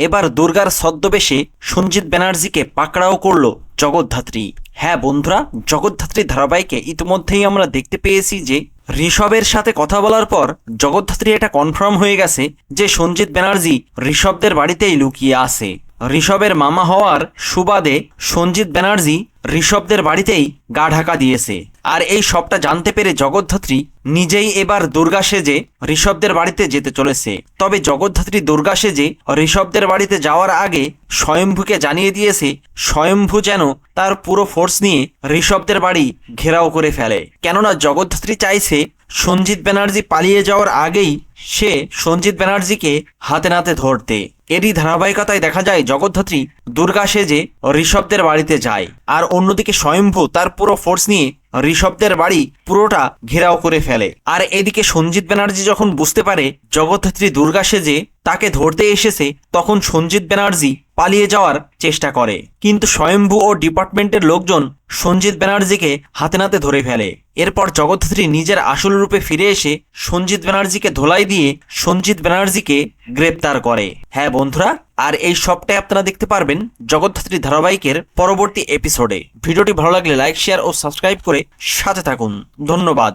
এবার দুর্গার ছদ্মবেশে সঞ্জিত ব্যানার্জিকে পাকড়াও করল জগদ্ধাত্রী। হ্যাঁ বন্ধুরা, জগদ্ধাত্রী ধারাবাহিকে ইতিমধ্যেই আমরা দেখতে পেয়েছি যে ঋষভের সাথে কথা বলার পর জগদ্ধাত্রী এটা কনফার্ম হয়ে গেছে যে সঞ্জিত ব্যানার্জি ঋষভদের বাড়িতেই লুকিয়ে আছে। ঋষভের মামা হওয়ার সুবাদে সঞ্জিত ব্যানার্জি ঋষভদের বাড়িতেই গা ঢাকা দিয়েছে। আর এই সবটা জানতে পেরে জগদ্ধাত্রী নিজেই এবার দুর্গা সেজে ঋষভদের বাড়িতে যেতে চলেছে। তবে জগদ্ধাত্রী দুর্গা সেজে ঋষভদের বাড়িতে যাওয়ার আগে স্বয়ম্ভুকে জানিয়ে দিয়েছে, স্বয়ম্ভু যেন তার পুরো ফোর্স নিয়ে ঋষভদের বাড়ি ঘেরাও করে ফেলে। কেননা জগদ্ধাত্রী চাইছে সঞ্জিত ব্যানার্জি পালিয়ে যাওয়ার আগেই সে সঞ্জিত ব্যানার্জিকে হাতে নাতে ধরতে। এরই ধারাবাহিকতায় দেখা যায়, জগদ্ধাত্রী দুর্গা সেজে ঋষভদের বাড়িতে যায় আর অন্যদিকে স্বয়ম্ভু তার পুরো ফোর্স নিয়ে ঋষভদের বাড়ি পুরোটা ঘেরাও করে ফেলে। আর এদিকে সঞ্জিত ব্যানার্জি যখন বুঝতে পারে জগদ্ধাত্রী দুর্গা সেজে তাকে ধরতে এসেছে তখন সঞ্জিত ব্যানার্জি পালিয়ে যাওয়ার চেষ্টা করে। কিন্তু স্বয়ম্ভু ও ডিপার্টমেন্টের লোকজন সঞ্জিত ব্যানার্জিকে হাতে নাতে ধরে ফেলে। এরপর জগদ্ধাত্রী নিজের আসল রূপে ফিরে এসে সঞ্জিত ব্যানার্জিকে ধোলাই দিয়ে সঞ্জিত ব্যানার্জিকে গ্রেপ্তার করে। হ্যাঁ বন্ধুরা, আর এই সবটাই আপনারা দেখতে পারবেন জগদ্ধাত্রী ধারাবাহিকের পরবর্তী এপিসোডে ভিডিওটি ভালো লাগলে লাইক শেয়ার ও সাবস্ক্রাইব করে সাথে থাকুন। ধন্যবাদ।